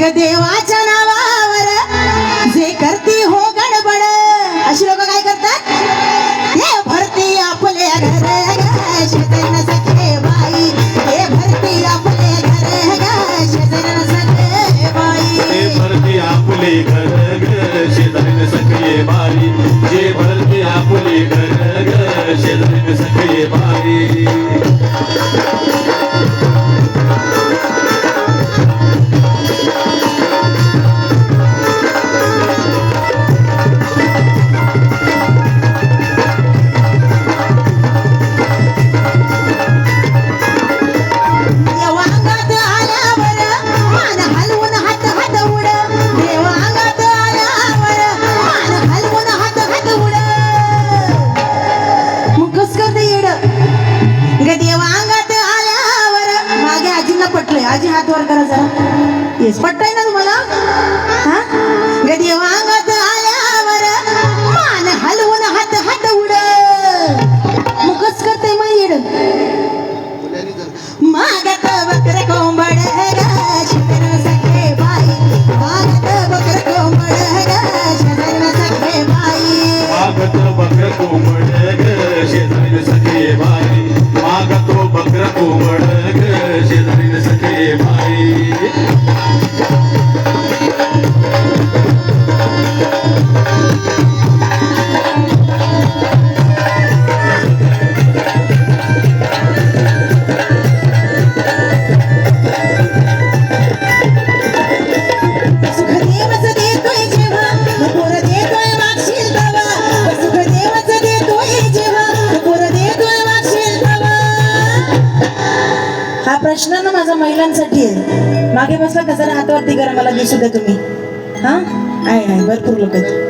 अग देवाच्या नावावर. जे करती हो गडबड. अशी लोक काय करतात? हे भरती आपल्या घर ग शेजारीन सखे बाई. हे भरती आपले घर ग सखे बाई. ते भरते आपले घर शेजारीन सखये बारी जे भरते आपले घर ग शेजारीन सखे बारी हात वर करा जरा. येस पटतंय ना तुम्हाला? प्रश्न ना माझा महिलांसाठी आहे. मागे बसला का? जरा हातावरती करा मला दिसू द्या तुम्ही. हा? आहे आहे भरपूर लोक आहेत.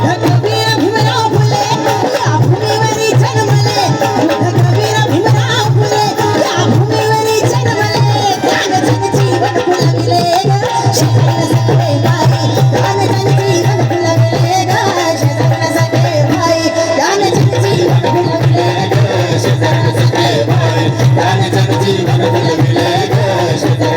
Bile bile geçti